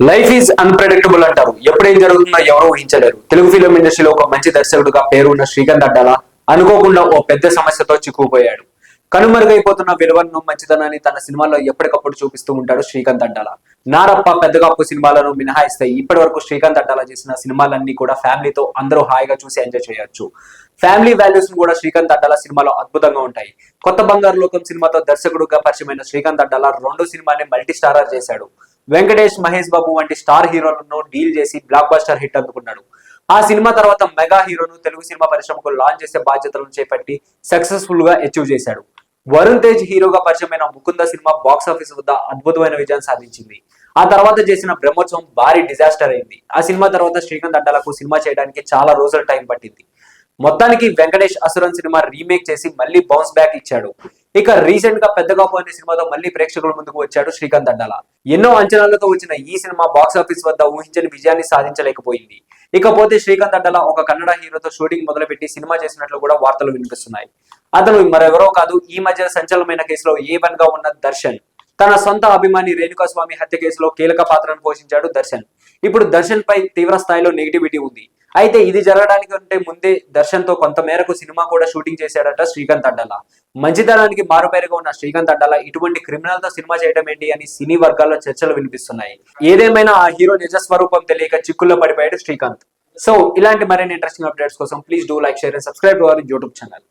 Life is unpredictable అంటారు. ఎప్పుడేం జరుగుతుందో ఎవరో ఊహించలేరు. తెలుగు ఫిలిం ఇండస్ట్రీలో ఒక మంచి దర్శకుడుగా పేరు ఉన్న శ్రీకాంత్ అడ్డాల అనుకోకుండా ఓ పెద్ద సమస్యతో చిక్కుకుపోయాడు. కనుమరుగైపోతున్న విలువను మంచిదనాన్ని తన సినిమాల్లో ఎప్పటికప్పుడు చూపిస్తూ ఉంటాడు శ్రీకాంత్ అడ్డాల. నారప్ప పెద్ద కప్పు సినిమాలను మినహాయిస్తే ఇప్పటి వరకు శ్రీకాంత్ అడ్డాల చేసిన సినిమాలన్నీ కూడా ఫ్యామిలీతో అందరూ హాయిగా చూసి ఎంజాయ్ చేయొచ్చు. ఫ్యామిలీ వాల్యూస్ కూడా శ్రీకాంత్ అడ్డాల సినిమాలో అద్భుతంగా ఉంటాయి. కొత్త బంగారు లోకం సినిమాతో దర్శకుడుగా పరిచయమైన శ్రీకాంత్ అడ్డాల రెండు సినిమాని మల్టీ స్టారర్ చేశాడు. వెంకటేష్ మహేష్ బాబు వంటి స్టార్ హీరోలను డీల్ చేసి బ్లాక్ బస్టర్ హిట్ అందుకున్నాడు. ఆ సినిమా తర్వాత మెగా హీరోను తెలుగు సినిమా పరిశ్రమకు లాంచ్ చేసే బాధ్యతలను చేపట్టి సక్సెస్ఫుల్గా అచీవ్ చేశాడు. వరుణ్ తేజ్ హీరోగా పరిచయమైన ముకుంద సినిమా బాక్స్ ఆఫీస్ వద్ద అద్భుతమైన విజయం సాధించింది. ఆ తర్వాత చేసిన బ్రహ్మోత్సవం భారీ డిజాస్టర్ అయింది. ఆ సినిమా తర్వాత శ్రీకాంత్ అడ్డాలకు సినిమా చేయడానికి చాలా రోజుల టైం పట్టింది. మొత్తానికి వెంకటేష్ అసురన్ సినిమా రీమేక్ చేసి మళ్ళీ బౌన్స్ బ్యాక్ ఇచ్చాడు. ఇక రీసెంట్గా పెద్దగా పోయిన సినిమాతో మళ్ళీ ప్రేక్షకుల ముందుకు వచ్చాడు శ్రీకాంత్ అడ్డాల ఎన్నో అంచనాలతో వచ్చిన ఈ సినిమా బాక్స్ ఆఫీస్ వద్ద ఊహించని విజయాన్ని సాధించలేకపోయింది. ఇకపోతే శ్రీకాంత్ అడ్డల ఒక కన్నడ హీరోతో షూటింగ్ మొదలుపెట్టి సినిమా చేసినట్లు కూడా వార్తలు వినిపిస్తున్నాయి. అతను మరెవరో కాదు ఈ మధ్య సంచలనమైన కేసులో ఏ వన్గా ఉన్న దర్శన్. తన సొంత అభిమాని రేణుకాస్వామి హత్య కేసులో కీలక పాత్రను పోషించాడు దర్శన్. ఇప్పుడు దర్శన్ పై తీవ్ర స్థాయిలో నెగిటివిటీ ఉంది. అయితే ఇది జరగడానికి అంటే ముందే దర్శన్తో కొంత మేరకు సినిమా కూడా షూటింగ్ చేశాడట శ్రీకాంత్ అడ్డాల. మంచితనానికి మారుపేరుగా ఉన్న శ్రీకాంత్ అడ్డాల ఇటువంటి క్రిమినల్తో సినిమా చేయడం ఏంటి అని సినీ వర్గాల్లో చర్చలు వినిపిస్తున్నాయి. ఏదేమైనా ఆ హీరో నిజస్వరూపం తెలియక చిక్కుల్లో పడిపోయాడు శ్రీకాంత్. సో ఇలాంటి మరిన్ని ఇంట్రెస్టింగ్ అప్డేట్స్ కోసం please do like share and subscribe to our YouTube channel